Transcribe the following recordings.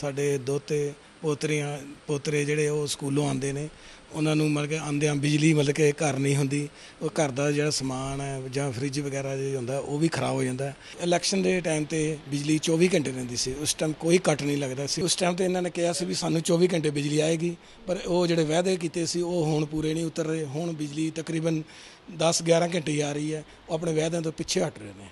ਸਾਡੇ ਦੋਤੇ, ਪੋਤਰੀਆਂ, ਪੋਤਰੇ ਜਿਹੜੇ ਉਹ ਸਕੂਲੋਂ ਆਉਂਦੇ ਨੇ, ਉਹਨਾਂ ਨੂੰ ਮਤਲਬ ਕਿ ਆਉਂਦਿਆਂ ਬਿਜਲੀ ਮਤਲਬ ਕਿ ਘਰ ਨਹੀਂ ਹੁੰਦੀ, ਉਹ ਘਰ ਦਾ ਜਿਹੜਾ ਸਮਾਨ ਹੈ ਜਾਂ ਫ੍ਰਿਜ ਵਗੈਰਾ ਜੇ ਹੁੰਦਾ, ਉਹ ਵੀ ਖਰਾਬ ਹੋ ਜਾਂਦਾ। ਇਲੈਕਸ਼ਨ ਦੇ ਟਾਈਮ ਤੇ ਬਿਜਲੀ 24 ਘੰਟੇ ਰਹਿੰਦੀ ਸੀ। ਉਸ ਟਾਈਮ ਕੋਈ ਕੱਟ ਨਹੀਂ ਲੱਗਦਾ ਸੀ। ਉਸ ਟਾਈਮ ਤੇ ਇਹਨਾਂ ਨੇ ਕਿਹਾ ਸੀ ਵੀ ਸਾਨੂੰ 24 ਘੰਟੇ ਬਿਜਲੀ ਆਏਗੀ, ਪਰ ਉਹ ਜਿਹੜੇ ਵਾਅਦੇ ਕੀਤੇ ਸੀ, ਉਹ ਹੁਣ ਪੂਰੇ ਨਹੀਂ ਉਤਰ ਰਹੇ। ਹੁਣ ਬਿਜਲੀ ਤਕਰੀਬਨ 10 11 ਘੰਟੇ ਆ ਰਹੀ ਹੈ। ਉਹ ਆਪਣੇ ਵਾਅਦਿਆਂ ਤੋਂ ਪਿੱਛੇ ਹਟ ਰਹੇ ਨੇ।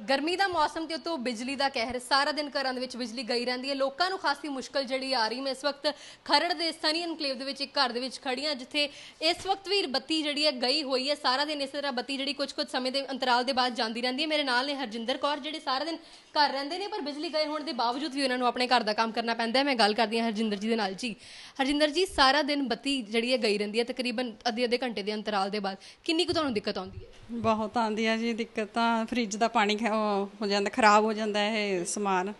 ਗਰਮੀ ਦਾ ਮੌਸਮ ਤੇ ਉਤੋਂ ਬਿਜਲੀ ਦਾ ਕਹਿਰ। ਸਾਰਾ ਦਿਨ ਘਰਾਂ ਦੇ ਵਿੱਚ ਬਿਜਲੀ ਗਈ ਰਹਿੰਦੀ ਹੈ। ਲੋਕਾਂ ਨੂੰ ਖਾਸੀ ਮੁਸ਼ਕਲ ਜਿਹੜੀ ਆ ਰਹੀ। ਮੈਂ ਇਸ ਵਕਤ ਖਰੜ ਦੇ ਸਨੀ ਐਨਕਲੇਵ ਦੇ ਵਿੱਚ ਇੱਕ ਘਰ ਦੇ ਵਿੱਚ ਖੜੀ ਹਾਂ, ਜਿੱਥੇ ਇਸ ਵਕਤ ਵੀ ਬੱਤੀ ਜਿਹੜੀ ਹੈ ਗਈ ਹੋਈ ਹੈ। ਸਾਰਾ ਦਿਨ ਇਸੇ ਤਰ੍ਹਾਂ ਬੱਤੀ ਜਿਹੜੀ ਕੁਝ ਕੁਝ ਸਮੇਂ ਦੇ ਅੰਤਰਾਲ ਦੇ ਬਾਅਦ ਜਾਂਦੀ ਰਹਿੰਦੀ ਹੈ। ਮੇਰੇ ਨਾਲ ਨੇ ਹਰਜਿੰਦਰ ਕੌਰ, ਜਿਹੜੇ ਸਾਰਾ ਦਿਨ ਘਰ ਰਹਿੰਦੇ ਨੇ, ਪਰ ਬਿਜਲੀ ਗਏ ਹੋਣ ਦੇ ਬਾਵਜੂਦ ਵੀ ਉਹਨਾਂ ਨੂੰ ਆਪਣੇ ਘਰ ਦਾ ਕੰਮ ਕਰਨਾ ਪੈਂਦਾ ਹੈ। ਮੈਂ ਗੱਲ ਕਰਦੀ ਹਾਂ ਹਰਜਿੰਦਰ ਜੀ ਦੇ ਨਾਲ। ਜੀ, ਹਰਜਿੰਦਰ ਜੀ, ਸਾਰਾ ਦਿਨ ਬੱਤੀ ਜਿਹੜੀ ਹੈ ਗਈ ਰਹਿੰਦੀ ਹੈ। ਤਕਰੀਬਨ ਅੱਧੇ ਅੱਧੇ ਘੰਟੇ ਦੇ ਅੰਤਰਾਲ ਦੇ ਬਾਅਦ। ਕਿੰਨੀ ਕੁ ਤੁਹਾਨੂੰ ਦਿੱਕਤ ਆਉਂਦੀ ਹੈ? ਬਹੁਤ ਆਉਂਦੀ ਹੈ ਜੀ। ਦਿੱਕਤ ਤਾਂ ਫ੍ਰਿਜ ਦਾ ਪਾਣੀ ਹੋ ਜਾਂਦਾ ਖਰਾਬ ਹੋ ਜਾਂਦਾ ਇਹ ਸਮਾਨ।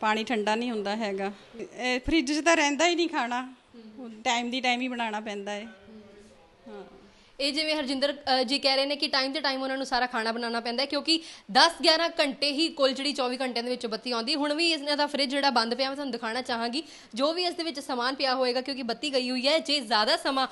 ਪਾਣੀ ਠੰਡਾ ਨਹੀਂ ਹੁੰਦਾ ਹੈਗਾ। ਇਹ ਫ੍ਰਿਜ 'ਚ ਤਾਂ ਰਹਿੰਦਾ ਹੀ ਨਹੀਂ ਖਾਣਾ। ਟਾਈਮ ਦੀ ਟਾਈਮ ਹੀ ਬਣਾਉਣਾ ਪੈਂਦਾ ਹੈ। ਹਾਂ। ਇਹ ਜਿਵੇਂ ਹਰਜਿੰਦਰ ਜੀ ਕਹਿ ਰਹੇ ਨੇ ਕਿ ਟਾਈਮ ਤੇ ਟਾਈਮ ਉਹਨਾਂ ਨੂੰ ਸਾਰਾ ਖਾਣਾ ਬਣਾਉਣਾ ਪੈਂਦਾ ਕਿਉਂਕਿ 10-11 ਘੰਟੇ ਹੀ ਕੁੱਲ ਜਿਹੜੀ 24 ਘੰਟਿਆਂ ਦੇ ਵਿੱਚ ਬੱਤੀ ਆਉਂਦੀ। ਹੁਣ ਵੀ ਇਹਨਾਂ ਦਾ ਫ੍ਰਿਜ ਜਿਹੜਾ ਬੰਦ ਪਿਆ, ਮੈਂ ਤੁਹਾਨੂੰ ਦਿਖਾਉਣਾ ਚਾਹਾਂਗੀ। ਜੋ ਵੀ ਇਸ ਦੇ ਵਿੱਚ ਸਮਾਨ ਪਿਆ ਹੋਏਗਾ, ਕਿਉਂਕਿ ਬੱਤੀ ਗਈ ਹੋਈ ਹੈ, ਜੇ ਜ਼ਿਆਦਾ ਸਮਾਂ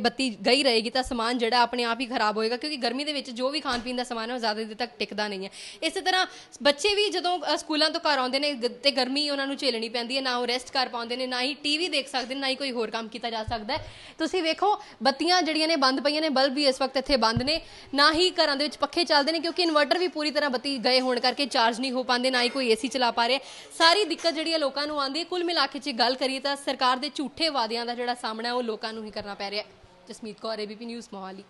ਬੱਤੀ ਗਈ ਰਹੇਗੀ ਤਾਂ ਸਮਾਨ ਜਿਹੜਾ ਆਪਣੇ ਆਪ ਹੀ ਖਰਾਬ ਹੋਏਗਾ, ਕਿਉਂਕਿ ਗਰਮੀ ਦੇ ਵਿੱਚ ਜੋ ਵੀ ਖਾਣ ਪੀਣ ਦਾ ਸਮਾਨ ਹੈ, ਉਹ ਜ਼ਿਆਦਾ ਦੇਰ ਤੱਕ ਟਿਕਦਾ ਨਹੀਂ ਹੈ। ਇਸੇ ਤਰ੍ਹਾਂ ਬੱਚੇ ਵੀ ਜਦੋਂ ਸਕੂਲਾਂ ਤੋਂ ਘਰ ਆਉਂਦੇ ਨੇ, ਗ- ਤੇ ਗਰਮੀ ਉਹਨਾਂ ਨੂੰ ਝੇਲਣੀ ਪੈਂਦੀ ਹੈ, ਨਾ ਉਹ ਰੈਸਟ ਕਰ ਪਾਉਂਦੇ ਨੇ, ਨਾ ਹੀ ਟੀਵੀ ਦੇਖ ਸਕਦੇ ਨੇ, ਨਾ ਹੀ ਕੋਈ ਹੋਰ ਕੰਮ ਕੀਤਾ ਜਾ ਸਕਦਾ ਤੁਸੀਂ ਵੇਖੋ, ਬੱਤੀਆਂ ਜਿਹੜੀਆਂ ਨੇ, ਬੰਦ ਪਈਆਂ ਨੇ, ਬਲਬ ਵੀ ਇਸ ਵਕਤ ਇੱਥੇ ਬੰਦ ਨੇ। ਨਾ ਹੀ ਘਰਾਂ ਦੇ ਵਿੱਚ ਪੱਖੇ ਚੱਲਦੇ ਨੇ, ਕਿਉਂਕਿ ਇਨਵਰਟਰ ਵੀ ਪੂਰੀ ਤਰ੍ਹਾਂ ਬੱਤੀ ਗਏ ਹੋਣ ਕਰਕੇ ਚਾਰਜ ਨਹੀਂ ਹੋ ਪਾਉਂਦੇ, ਨਾ ਹੀ ਕੋਈ ਏਸੀ ਚਲਾ ਪਾ ਰਿਹਾ। ਸਾਰੀ ਦਿੱਕਤ ਜਿਹੜੀ ਹੈ ਲੋਕਾਂ ਨੂੰ ਆਉਂਦੀ ਹੈ। ਕੁੱਲ ਮਿਲਾ ਕੇ ਜੇ ਗੱਲ ਕਰੀਏ ਤਾਂ ਸਰਕਾਰ ਦੇ ਝੂਠੇ ਵਾਅਦਿਆਂ ਦਾ ਜਿਹੜਾ ਸਾਹਮਣਾ ਉਹ ਲੋਕਾਂ ਨੂੰ ਹੀ ਕਰਨਾ ਪੈ ਰਿਹਾ ਜਸਮੀਤ ਕੌਰ ਏਬੀਪੀ ਨਿਊਜ਼ ਮੋਹਾਲੀ।